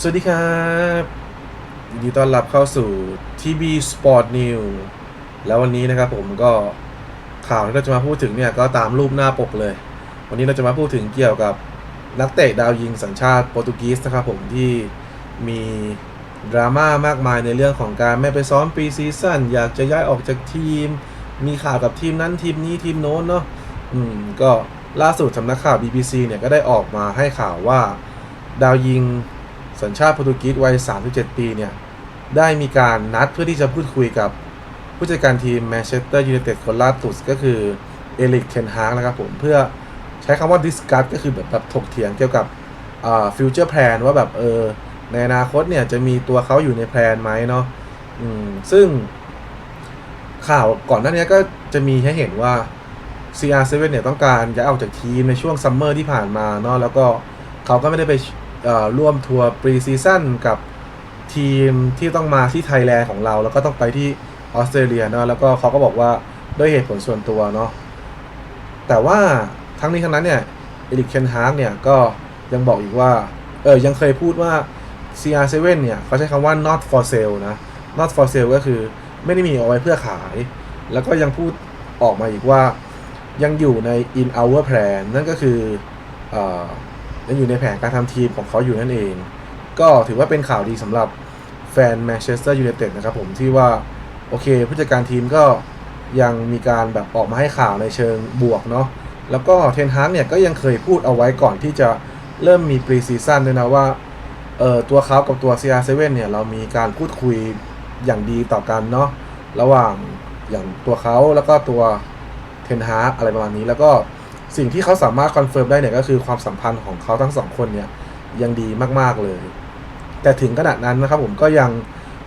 สวัสดีครับยินดีต้อนรับเข้าสู่ TB Sport New แล้ววันนี้นะครับผมก็ข่าวที่เราจะมาพูดถึงเนี่ยก็ตามรูปหน้าปกเลย วันนี้เราจะมาพูดถึงเกี่ยวกับนักเตะดาวยิงสัญชาติโปรตุเกสนะครับผมที่มีดราม่ามากมายในเรื่องของการไม่ไปซ้อมปีซีซั่นอยากจะย้ายออกจากทีม มีข่าวกับทีมนั้นทีมนี้ทีมโน้นเนาะอืมก็ล่าสุดสำนักข่าว BBC เนี่ยก็ได้ออกมาให้ข่าวว่าดาวยิง สัญชาติโปรตุเกสวัย 37 ปีเนี่ย ได้มีการนัดเพื่อที่จะพูดคุยกับผู้จัดการทีมแมนเชสเตอร์ยูไนเต็ดคนล่าสุดก็คือเอลิกเทนฮากนะครับผมเพื่อใช้คำว่า discuss ก็คือแบบแบบถกเถียงเกี่ยวกับฟิวเจอร์แพลนว่าแบบเออในอนาคตเนี่ยจะมีตัวเขาอยู่ในแพลนไหมเนาะอืมซึ่งข่าวก่อนหน้านี้ก็จะมีให้เห็นว่า CR7 เนี่ยต้องการย้ายออกจากทีมในช่วงซัมเมอร์ที่ผ่านมาเนาะแล้วก็เขาก็ไม่ได้ไป ร่วมทัวร์ปรีซีซั่นกับทีมที่ต้องมาที่ไทยแลนด์ของเรา แล้วก็ต้องไปที่ออสเตรเลียเนาะแล้วก็เขาก็บอกว่าด้วยเหตุผลส่วนตัวเนาะแต่ว่าทั้งนี้ทั้งนั้นเนี่ยเอริกเคนฮาร์กเนี่ยก็ยังบอกอีกว่าเออยังเคยพูดว่า CR7 เนี่ยเขาใช้คำว่า not for sale นะ not for sale ก็คือไม่ได้มีเอาไว้เพื่อขาย แล้วก็ยังพูดออกมาอีกว่ายังอยู่ใน in our plan นั่นก็คืออ อยังอยู่ในแผนการทำทีมของเขาอยู่นั่นเอง ก็ถือว่าเป็นข่าวดีสำหรับแฟนแมนเชสเตอร์ยูไนเต็ดนะครับผมที่ว่า โอเค ผู้จัดการทีมก็ยังมีการแบบออกมาให้ข่าวในเชิงบวกเนาะแล้วก็เทนฮากเนี่ยก็ยังเคยพูดเอาไว้ก่อนที่จะเริ่มมีปรีซีซั่นด้วยนะว่าเออตัวเขากับตัว CR7 เนี่ยเรามีการพูดคุยอย่างดีต่อกันเนาะระหว่างอย่างตัวเขาแล้วก็ตัวเทนฮาร์กอะไรประมาณนี้แล้วก็ สิ่งที่เขาสามารถคอนเฟิร์มได้เนี่ยก็คือความสัมพันธ์ของเขาทั้งสองคนเนี่ยยังดีมาก ๆ เลย แต่ถึงขนาดนั้นนะครับผมก็ยัง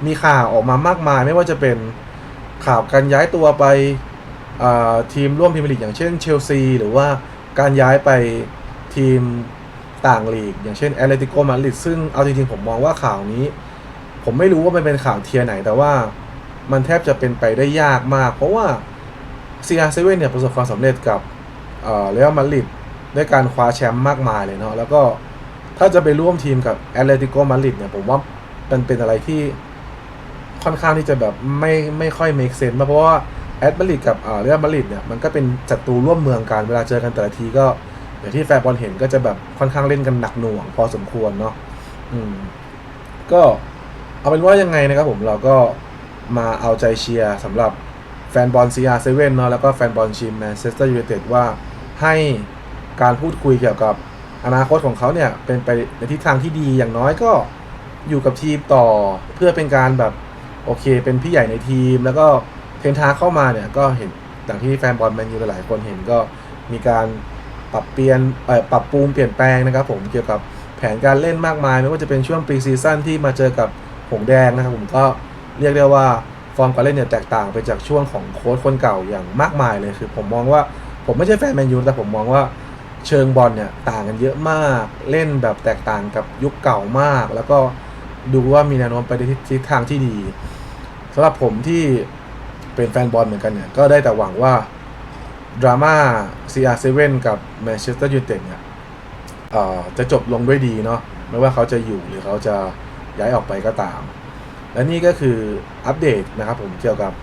มีข่าวออกมามากมาย ไม่ว่าจะเป็นข่าวการย้ายตัวไปทีมร่วมพรีเมียร์ลีกอย่างเช่นเชลซีหรือว่าการย้ายไปทีมต่างลีก อย่างเช่นแอตเลติโกมาดริดซึ่งเอาจริงๆผมมองว่าข่าวนี้ ผมไม่รู้ว่ามันเป็นข่าวเทียร์ไหน แต่ว่ามันแทบจะเป็นไปได้ยากมาก เพราะว่า CR7 เนี่ยประสบความสำเร็จกับ เอ่อเรอัลมาดริดด้วยการคว้าแชมป์มากมายเลยเนาะแล้วก็ถ้าจะไปร่วมทีมกับแอตเลติโกมาดริดเนี่ยผมว่ามันเป็นอะไรที่ค่อนข้างที่จะแบบไม่ไม่ค่อย make sense มากเพราะว่าแอตมาดริดกับเอ่อเรอัลมาดริดเนี่ยมันก็เป็นศัตรูร่วมเมืองกันเวลาเจอกันแต่ละทีก็อย่างที่แฟนบอลเห็นก็จะแบบค่อนข้างเล่นกันหนักหน่วงพอสมควรเนาะอืมก็เอาเป็นว่ายังไงนะครับผมเราก็มาเอาใจเชียร์สำหรับแฟนบอล CR7 เซเว่นเนาะแล้วก็แฟนบอลทีมแมนเชสเตอร์ยูไนเต็ดว่า ให้การพูดคุยเกี่ยวกับอนาคตของเขาเนี่ยเป็นไปในทิศทางที่ดีอย่างน้อยก็อยู่กับทีมต่อเพื่อเป็นการแบบโอเค เป็นพี่ใหญ่ในทีม แล้วก็เทนทาเข้ามาเนี่ยก็เห็นอย่างที่แฟนบอลแมนยูหลายคนเห็นก็มีการปรับเปลี่ยนเอ่อปรับปรุงเปลี่ยนแปลงนะครับผมเกี่ยวกับแผนการเล่นมากมาย ไม่ว่าจะเป็นช่วงปรีซีซั่นที่มาเจอกับหงแดงนะครับผมก็เรียกได้ว่าฟอร์มการเล่นเนี่ยแตกต่างไปจากช่วงของโค้ชคนเก่าอย่างมากมายเลยคือผมมองว่า ผมไม่ใช่แฟนแมนยูแต่ผมมองว่าเชิงบอลเนี่ยต่างกันเยอะมาก เล่นแบบแตกต่างกับยุคเก่ามาก แล้วก็ดูว่ามีแนวโน้มไปในทิศทางที่ดีสำหรับผมที่เป็นแฟนบอลเหมือนกันเนี่ย ก็ได้แต่หวังว่าดราม่า CR7 กับแมนเชสเตอร์ยูไนเต็ดเนี่ยเอ่อจะจบลงด้วยดีเนาะไม่ว่าเขาจะอยู่หรือเขาจะย้ายออกไปก็ตาม และนี่ก็คืออัปเดตนะครับผมเกี่ยวกับ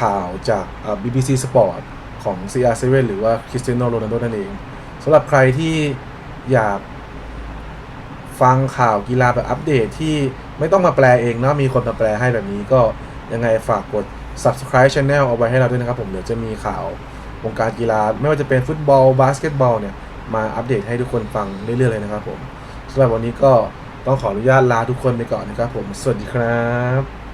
ข่าวจาก BBC Sport ของ CR7 หรือว่าคริสเตียโนโรนัลโดนั่นเองสำหรับใครที่อยากฟังข่าวกีฬาแบบอัปเดตที่ไม่ต้องมาแปลเองเนาะมีคนมาแปลให้แบบนี้ก็ยังไงฝากกด subscribe channel เอาไว้ให้เราด้วยนะครับผมเดี๋ยวจะมีข่าววงการกีฬา ไม่ว่าจะเป็นฟุตบอล บาสเกตบอลเนี่ย มาอัปเดตให้ทุกคนฟังเรื่อยๆเลยนะครับผมสำหรับวันนี้ก็ต้องขออนุญาตลาทุกคนไปก่อนนะครับผม สวัสดีครับ